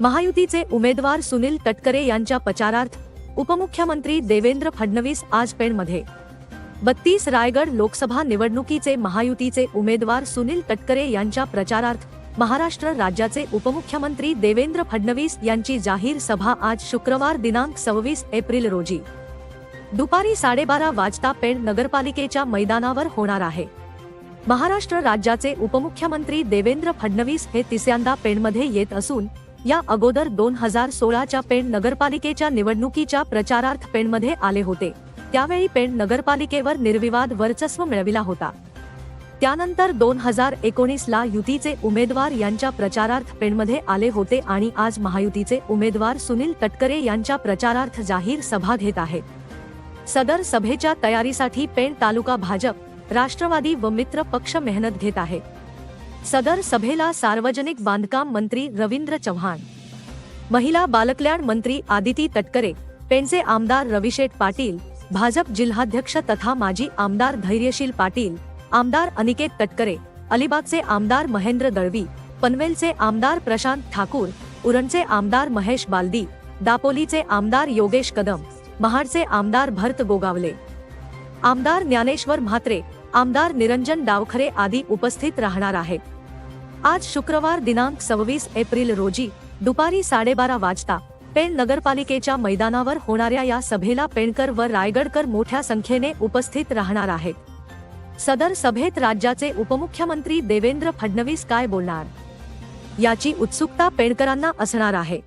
महायुतीचे उमेदवार सुनील तटकरे यांच्या प्रचारार्थ उपमुख्यमंत्री देवेंद्र फडणवीस आज पेणमध्ये. बत्तीस रायगड लोकसभा निवडणुकीचे महायुतीचे उमेदवार सुनील तटकरे यांच्या प्रचारार्थ महाराष्ट्र राज्याचे उपमुख्यमंत्री देवेंद्र फडणवीस यांची जाहीर सभा आज शुक्रवार दिनांक सव्वीस एप्रिल रोजी. दुपारी साडेबारा वाजता पेण नगरपालिकेच्या मैदानावर होणार आहे. महाराष्ट्र राज्याचे उपमुख्यमंत्री देवेंद्र फडणवीस हे तिसऱ्यांदा पेणमध्ये येत असून या अगोदर दोन हजार सोळाच्या पेण नगरपालिकेच्या निवडणुकीच्या प्रचारार्थ पेणमध्ये आले होते. त्यावेळी पेण नगरपालिकेवर निर्विवाद वर्चस्व मिळविला होता. त्यानंतर दोन हजार एकोणीस ला युतीचे उमेदवार यांच्या प्रचारार्थ पेणमध्ये आले होते आणि आज महायुतीचे उमेदवार सुनील तटकरे यांच्या प्रचारार्थ जाहीर सभा घेत आहेत. सदर सभेच्या तयारीसाठी पेण तालुका भाजप राष्ट्रवादी व मित्र पक्ष मेहनत घेत आहे. सदर सभेला सार्वजनिक बांधकाम मंत्री रवींद्र चव्हाण महिला बालकल्याण मंत्री आदिती तटकरे पेणचे आमदार रविशेठ पाटील भाजप जिल्हाध्यक्ष तथा माजी आमदार धैर्यशील पाटील आमदार अनिकेत तटकरे अलिबागचे आमदार महेंद्र दळवी पनवेलचे आमदार प्रशांत ठाकूर उरणचे आमदार महेश बालदी दापोलीचे आमदार योगेश कदम महाडचे आमदार भरत गोगावले. आमदार ज्ञानेश्वर म्हात्रे आमदार निरंजन डावखरे आदी उपस्थित राहणार आहेत. आज शुक्रवार दिनांक सव्वीस एप्रिल रोजी दुपारी साडेबारा वाजता पेण नगरपालिकेच्या मैदानावर होणाऱ्या या सभेला पेणकर व रायगडकर मोठ्या संख्येने उपस्थित राहणार आहेत. सदर सभेत राज्याचे उपमुख्यमंत्री देवेंद्र फडणवीस काय बोलणार? याची उत्सुकता पेणकरांना असणार आहे.